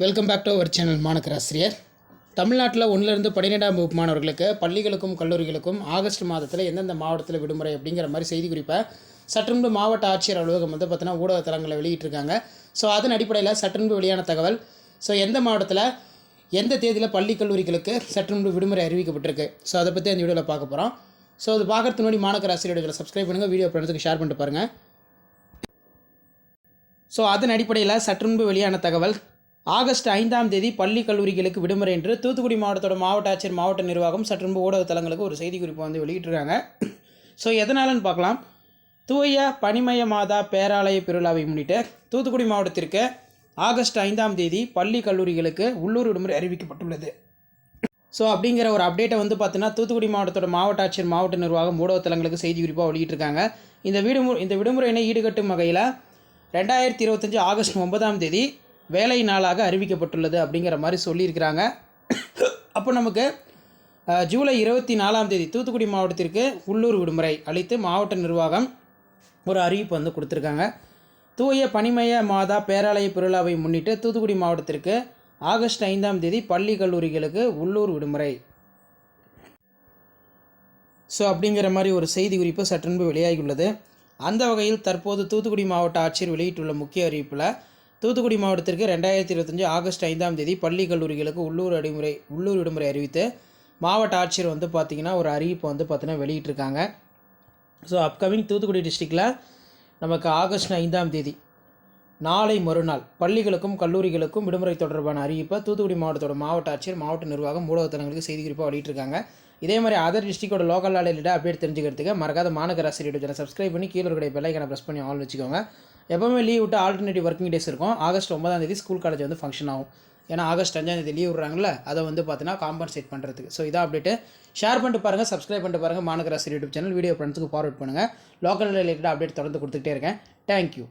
Welcome back to our channel மாணக்கராசிரியர் தமிழ்நாட்டில் ஒன்றிலிருந்து பன்னிரெண்டாம் வகுப்பு மாணவர்களுக்கு பள்ளிகளுக்கும் கல்லூரிகளுக்கும் ஆகஸ்ட் மாதத்தில் எந்தெந்த மாவட்டத்தில் விடுமுறை அப்படிங்கிற மாதிரி செய்தி குறிப்பை சற்றுன்பு மாவட்ட ஆட்சியர் அலுவலகம் வந்து பார்த்தீங்கன்னா ஊடக தளங்களை வெளியிட்டிருக்காங்க. ஸோ அதன் அடிப்படையில் சற்றுன்பு வெளியான தகவல். ஸோ எந்த மாவட்டத்தில் எந்த தேதியில் பள்ளி கல்லூரிகளுக்கு சற்றுன்பு விடுமுறை அறிவிக்கப்பட்டிருக்கு? ஸோ அதை பற்றி அந்த வீடியோவில் பார்க்க போகிறோம் ஸோ அது பார்க்குறதுக்கு முன்னாடி மாணக்கராசிரியர்களை சப்ஸ்கிரைப் பண்ணுங்கள் வீடியோ ஃப்ரெண்ட்ஸுக்கு ஷேர் பண்ணிட்டு பாருங்கள் ஸோ அதன் அடிப்படையில் சற்றுன்பு வெளியான தகவல். ஆகஸ்ட் ஐந்தாம் தேதி பள்ளி கல்லூரிகளுக்கு விடுமுறை என்று தூத்துக்குடி மாவட்டத்தோட மாவட்ட ஆட்சியர் மாவட்ட நிர்வாகம் சற்றுமுன்பு ஊடக தளங்களுக்கு ஒரு செய்தி குறிப்பு வந்து வெளியிட்டிருக்காங்க. ஸோ எதனாலன்னு பார்க்கலாம். தூய பனிமய மாதா பேராலய பெருவிழாவை முன்னிட்டு தூத்துக்குடி மாவட்டத்திற்கு ஆகஸ்ட் ஐந்தாம் தேதி பள்ளி கல்லூரிகளுக்கு உள்ளூர் விடுமுறை அறிவிக்கப்பட்டுள்ளது. ஸோ அப்படிங்கிற ஒரு அப்டேட்டை வந்து பார்த்தீங்கன்னா தூத்துக்குடி மாவட்டத்தோட மாவட்ட ஆட்சியர் மாவட்ட நிர்வாகம் ஊடகத்தலங்களுக்கு செய்தி குறிப்பாக வெளியிட்டிருக்காங்க. இந்த விடுமுறை இந்த விடுமுறையினை ஈடுகட்டும் வகையில் ரெண்டாயிரத்தி இருபத்தஞ்சி ஆகஸ்ட் ஒன்பதாம் தேதி வேலை நாளாக அறிவிக்கப்பட்டுள்ளது அப்படிங்கிற மாதிரி சொல்லியிருக்கிறாங்க. அப்போ நமக்கு ஜூலை இருபத்தி நாலாம் தேதி தூத்துக்குடி மாவட்டத்திற்கு உள்ளூர் விடுமுறை அளித்து மாவட்ட நிர்வாகம் ஒரு அறிவிப்பு வந்து கொடுத்துருக்காங்க. தூய பனிமய மாதா பேராலய பெருவிழாவை முன்னிட்டு தூத்துக்குடி மாவட்டத்திற்கு ஆகஸ்ட் ஐந்தாம் தேதி பள்ளி கல்லூரிகளுக்கு உள்ளூர் விடுமுறை. ஸோ அப்படிங்கிற மாதிரி ஒரு செய்தி குறிப்பு சற்றுன்பு வெளியாகியுள்ளது. அந்த வகையில் தற்போது தூத்துக்குடி மாவட்ட ஆட்சியர் வெளியிட்டுள்ள முக்கிய அறிவிப்பில் தூத்துக்குடி மாவட்டத்திற்கு ரெண்டாயிரத்தி இருபத்தஞ்சு ஆகஸ்ட் ஐந்தாம் தேதி பள்ளி கல்லூரிகளுக்கு உள்ளூர் விடுமுறை உள்ளூர் விடுமுறை அறிவித்து மாவட்ட ஆட்சியர் வந்து பார்த்திங்கன்னா ஒரு அறிவிப்பை வந்து பார்த்தீங்கன்னா வெளியிட்டிருக்காங்க. ஸோ அப்கமிங் தூத்துக்குடி டிஸ்ட்ரிக்டில் நமக்கு ஆகஸ்ட் ஐந்தாம் தேதி நாளை மறுநாள் பள்ளிகளுக்கும் கல்லூரிகளுக்கும் விடுமுறை தொடர்பான அறிவிப்பை தூத்துக்குடி மாவட்டத்தோட மாவட்ட ஆட்சியர் மாவட்ட நிர்வாகம் ஊடகத்தலங்களுக்கு செய்தி குறிப்பாக வெளியிட்டிருக்காங்க. இதே மாதிரி அதர் டிஸ்ட்ரிக்டோட லோக்கல் ரிலேட்டட் அப்டேட் தெரிஞ்சுக்கிறதுக்கு மறக்காத மாநகராசிரியர் சப்ஸ்கிரைப் பண்ணி கீழே இருக்கிற பெல்லைக்கான ப்ரெஸ் பண்ணி ஆல் வச்சுக்கோங்க. எப்போவுமே லீவ் விட்டு ஆல்டர்னேட்டிவ் ஒர்க்கிங் டேஸ் இருக்கும். ஆகஸ்ட் ஒன்பதாம் தேதி ஸ்கூல் காலேஜ் வந்து ஃபங்க்ஷன் ஆகும். ஏன்னா ஆகஸ்ட் அஞ்சாம் தேதி லீவ் விட்றாங்கல்ல அதை வந்து பார்த்தீங்கன்னா காம்பன்சேட் பண்ணுறதுக்கு ஸோ இதான் அப்டேட்டு ஷேர் பண்ணிட்டு பாருங்கள் சப்ஸ்கிரைப் பண்ணிட்டு பாருங்கள் மாநகராசி யூடியூப் சேனல் வீடியோ ஃப்ரெண்ட்ஸுக்கு ஃபார்வர்ட் பண்ணுங்கள் லோக்கல் ரிலேட்டட் அப்டேட் தொடர்ந்து கொடுத்துக்கிட்டே இருக்கேன். தேங்க்யூ